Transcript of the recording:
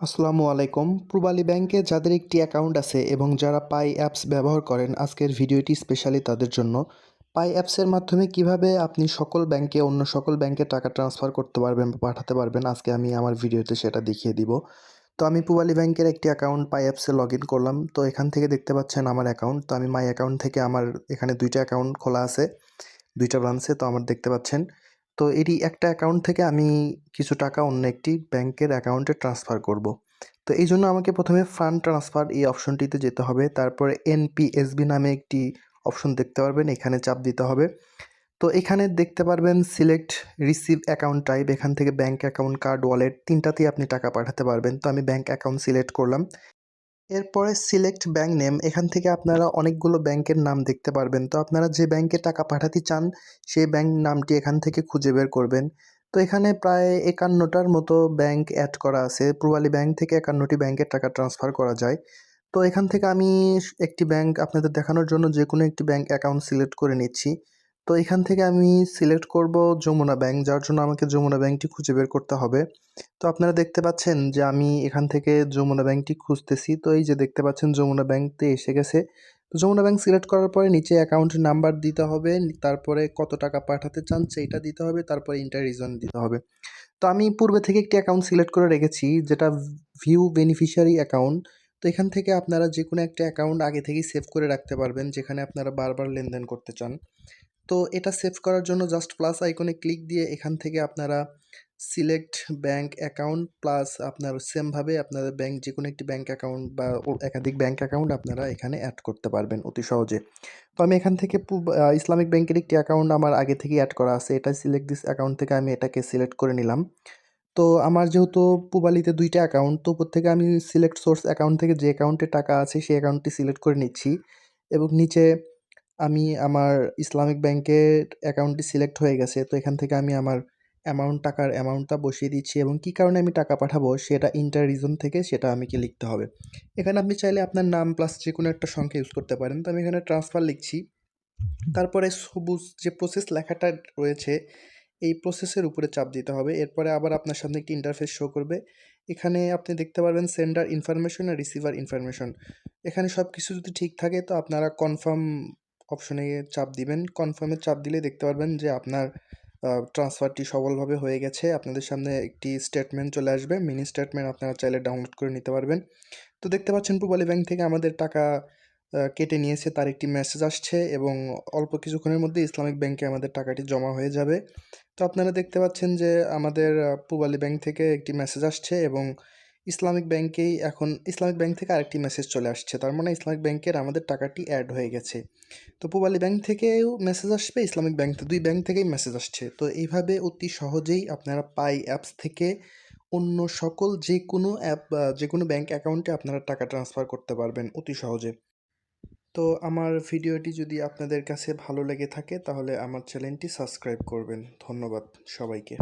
আসসালামু আলাইকুম। পূবালী ব্যাংকে যাদের একটি অ্যাকাউন্ট আছে এবং যারা পাই অ্যাপস ব্যবহার করেন, আজকের ভিডিওটি স্পেশালি তাদের জন্য। পাই অ্যাপসের মাধ্যমে কীভাবে আপনি সকল ব্যাংকে, অন্য সকল ব্যাংকে টাকা ট্রান্সফার করতে পারবেন বা পাঠাতে পারবেন, আজকে আমি আমার ভিডিওতে সেটা দেখিয়ে দিব। তো আমি পূবালী ব্যাংকের একটি অ্যাকাউন্ট পাই অ্যাপসে লগ ইন করলাম। তো এখান থেকে দেখতে পাচ্ছেন আমার অ্যাকাউন্ট। তো আমি মাই অ্যাকাউন্ট থেকে আমার এখানে দুইটা অ্যাকাউন্ট খোলা আছে, দুইটা ব্রাঞ্চে তো আমার দেখতে পাচ্ছেন তো এটি একটা অ্যাকাউন্ট থেকে আমি কিছু টাকা অন্য একটি ব্যাংকের অ্যাকাউন্টে ট্রান্সফার করব। তো এই জন্য আমাকে প্রথমে ফান্ড ট্রান্সফার এই অপশনটিতে যেতে হবে। তারপরে এনপিএসবি নামে একটি অপশন দেখতে পারবেন, এখানে চাপ দিতে হবে। তো এখানে দেখতে পারবেন সিলেক্ট রিসিভ অ্যাকাউন্ট টাইপ এখান থেকে ব্যাঙ্ক অ্যাকাউন্ট কার্ড ওয়ালেট তিনটাতেই আপনি টাকা পাঠাতে পারবেন। তো আমি ব্যাঙ্ক অ্যাকাউন্ট সিলেক্ট করলাম। এরপরে সিলেক্ট ব্যাঙ্ক নেম। এখান থেকে আপনারা অনেকগুলো ব্যাংকের নাম দেখতে পারবেন। তো আপনারা যে ব্যাংকে টাকা পাঠাতে চান, সেই ব্যাংক নামটি এখান থেকে খুঁজে বের করবেন। তো এখানে প্রায় একান্নটার মতো ব্যাংক অ্যাড করা আছে। পূর্বালী ব্যাংক থেকে একান্নটি ব্যাংকের টাকা ট্রান্সফার করা যায়। তো এখান থেকে আমি একটি ব্যাংক আপনাদের দেখানোর জন্য যে কোনো একটি ব্যাংক অ্যাকাউন্ট সিলেক্ট করে নিচ্ছি। তো এখান থেকে আমি সিলেক্ট করব যমুনা ব্যাংক যার জন্য আমাকে যমুনা ব্যাংকটি খুঁজে বের করতে হবে। তো আপনারা দেখতে পাচ্ছেন যে আমি এখান থেকে যমুনা ব্যাংকটি খুঁজতেছি। তো এই যে দেখতে পাচ্ছেন যমুনা ব্যাংকতে এসে গেছে। তো যমুনা ব্যাংক সিলেক্ট করার পরে নিচে অ্যাকাউন্ট নাম্বার দিতে হবে, তারপরে কত টাকা পাঠাতে চান সেইটা দিতে হবে, তারপরে ইন্টার রিজন দিতে হবে। তো আমি পূর্বে থেকে একটি অ্যাকাউন্ট সিলেক্ট করে রেখেছি, যেটা ভিউ বেনিফিশিয়ারি অ্যাকাউন্ট তো এখান থেকে আপনারা যে কোনো একটা অ্যাকাউন্ট আগে থেকেই সেভ করে রাখতে পারবেন, যেখানে আপনারা বারবার লেনদেন করতে চান। তো এটা সেভ করার জন্য জাস্ট প্লাস আইকনে ক্লিক দিয়ে এখান থেকে আপনারা সিলেক্ট ব্যাংক অ্যাকাউন্ট প্লাস আপনার সেমভাবে আপনাদের ব্যাংক যে কোনো একটি ব্যাংক অ্যাকাউন্ট বা একাধিক ব্যাংক অ্যাকাউন্ট আপনারা এখানে অ্যাড করতে পারবেন অতি সহজে। তো আমি এখান থেকে ইসলামিক ব্যাংকের একটি অ্যাকাউন্ট আমার আগে থেকেই অ্যাড করা আছে। এটা সিলেক্ট দিস অ্যাকাউন্ট থেকে আমি এটাকে সিলেক্ট করে নিলাম। তো আমার যেহেতু পুবালিতে দুইটা অ্যাকাউন্ট তো উপর থেকে আমি সিলেক্ট সোর্স অ্যাকাউন্ট থেকে যে অ্যাকাউন্টে টাকা আছে সেই অ্যাকাউন্টটি সিলেক্ট করে নিচ্ছি। এবং নিচে আমি আমার ইসলামিক ব্যাংকের অ্যাকাউন্টটি সিলেক্ট হয়ে গেছে, তো এখান থেকে আমি আমার অ্যামাউন্ট টাকার অ্যামাউন্টটা বসিয়ে দিচ্ছি এবং কী কারণে আমি টাকা পাঠাবো সেটা ইন্টার রিজন থেকে সেটা আমাকে লিখতে হবে। এখানে আপনি চাইলে আপনার নাম প্লাস যে কোনো একটা সংখ্যা ইউজ করতে পারেন। তো আমি এখানে ট্রান্সফার লিখছি। তারপরে সবুজ যে প্রসেস লেখাটা রয়েছে, এই প্রসেসের উপরে চাপ দিতে হবে। এরপরে আবার আপনার সামনে একটি ইন্টারফেস শো করবে। এখানে আপনি দেখতে পারবেন সেন্ডার ইনফরমেশন আর রিসিভার ইনফরমেশন এখানে সব কিছু যদি ঠিক থাকে, তো আপনারা কনফার্ম অপশনে চাপ দিবেন। কনফার্মে চাপ দিলে দেখতে পারবেন যে আপনার ট্রান্সফারটি সফলভাবে হয়ে গেছে। আপনাদের সামনে একটি স্টেটমেন্ট চলে আসবে। মিনি স্টেটমেন্ট আপনারা চাইলে ডাউনলোড করে নিতে পারবেন। তো দেখতে পাচ্ছেন পূবালী ব্যাংক থেকে আমাদের টাকা কেটে নিয়েছে, তার একটি মেসেজ আসছে এবং অল্প কিছুক্ষণের মধ্যে ইসলামিক ব্যাংকে আমাদের টাকাটি জমা হয়ে যাবে। তো আপনারা দেখতে পাচ্ছেন যে আমাদের পূবালী ব্যাংক থেকে একটি মেসেজ আসছে এবং ইসলামিক ব্যাংকেই এখন, ইসলামিক ব্যাংক থেকে আরেকটি মেসেজ চলে আসছে। তার মানে ইসলামিক ব্যাংকের আমাদের টাকাটি অ্যাড হয়ে গেছে। তো পূবালী ব্যাংক থেকেও মেসেজ আসবে, ইসলামিক ব্যাংক দুই ব্যাংক থেকেই মেসেজ আসছে। তো এইভাবে অতি সহজেই আপনারা পাই অ্যাপস থেকে অন্য সকল যে কোনো অ্যাপ যে কোনো ব্যাংক অ্যাকাউন্টে আপনারা টাকা ট্রান্সফার করতে পারবেন অতি সহজে। তো আমার ভিডিওটি যদি আপনাদের কাছে ভালো লেগে থাকে, তাহলে আমার চ্যানেলটি সাবস্ক্রাইব করবেন। ধন্যবাদ সবাইকে।